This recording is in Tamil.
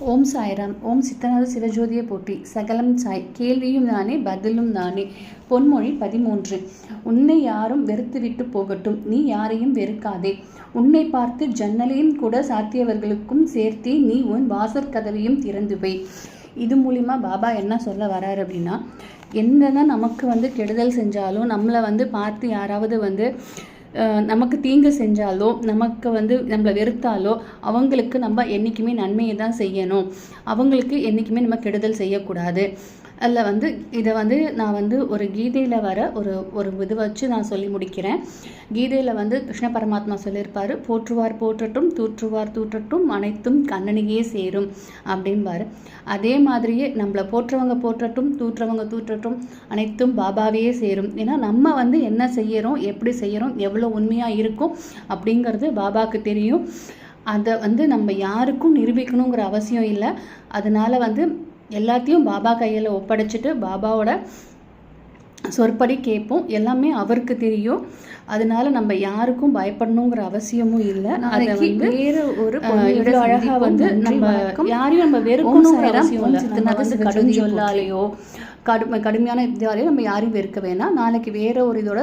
ஓம் சாய்ராம். ஓம் சித்தநாத சிவஜோதிய போற்றி. சகலம் சாய். கேள்வியும் தானே பதிலும் தானே பொன்மொழி பதிமூன்று. உன்னை யாரும் வெறுத்துவிட்டு போகட்டும். நீ யாரையும் வெறுக்காதே. உன்னை பார்த்து ஜன்னலையும் கூட சாத்தியவர்களுக்கும் சேர்த்தே நீ உன் வாசற் கதவையும் திறந்து வை. இது மூலிமா பாபா என்ன சொல்ல வராரு அப்படின்னா என்னதான் நமக்கு வந்து கெடுதல் செஞ்சாலும் நம்மளை வந்து பார்த்து யாராவது வந்து நமக்கு தீங்கு செஞ்சாலோ நமக்கு வந்து நம்மளை வெறுத்தாலோ அவங்களுக்கு நம்ம என்றைக்குமே நன்மையை தான் செய்யணும். அவங்களுக்கு என்றைக்குமே நம்ம கெடுதல் செய்யக்கூடாது. அதில் வந்து இதை வந்து நான் வந்து ஒரு கீதையில் வர ஒரு ஒரு இது வச்சு நான் சொல்லி முடிக்கிறேன். கீதையில் வந்து கிருஷ்ண பரமாத்மா சொல்லியிருப்பார் போற்றுவார் போற்றட்டும் தூற்றுவார் தூற்றட்டும் அனைத்தும் கண்ணனையே சேரும் அப்படின்பார் அதே மாதிரியே நம்மளை போற்றவங்க போற்றட்டும் தூற்றவங்க தூற்றட்டும் அனைத்தும் பாபாவையே சேரும். ஏன்னா நம்ம வந்து என்ன செய்கிறோம் எப்படி செய்கிறோம் எவ்வளோ உண்மையாக இருக்கும் அப்படிங்கிறது பாபாவுக்கு தெரியும். அதை வந்து நம்ம யாருக்கும் நிரூபிக்கணுங்கிற அவசியம் இல்லை. அதனால் வந்து எல்லாத்தையும் பாபா கையில் ஒப்படைச்சிட்டு பாபாவோட சொற்படி கேட்போம் எல்லாமே அவருக்கு தெரியும் அதனால நம்ம யாருக்கும் பயப்படணுங்கிற அவசியமும் இல்லை நாளைக்கு வந்து வேற ஒரு இவ்வளோ அழகா சந்திப்போம். வந்து நம்ம. யாரையும் நம்ம வெறுக்கணுங்கிற அவசியம் இல்லை கடும் சொல்லாலேயோ கடும் கடுமையான இதாலேயோ நம்ம யாரையும் வெறுக்க வேணாம் நாளைக்கு வேற ஒரு இதோட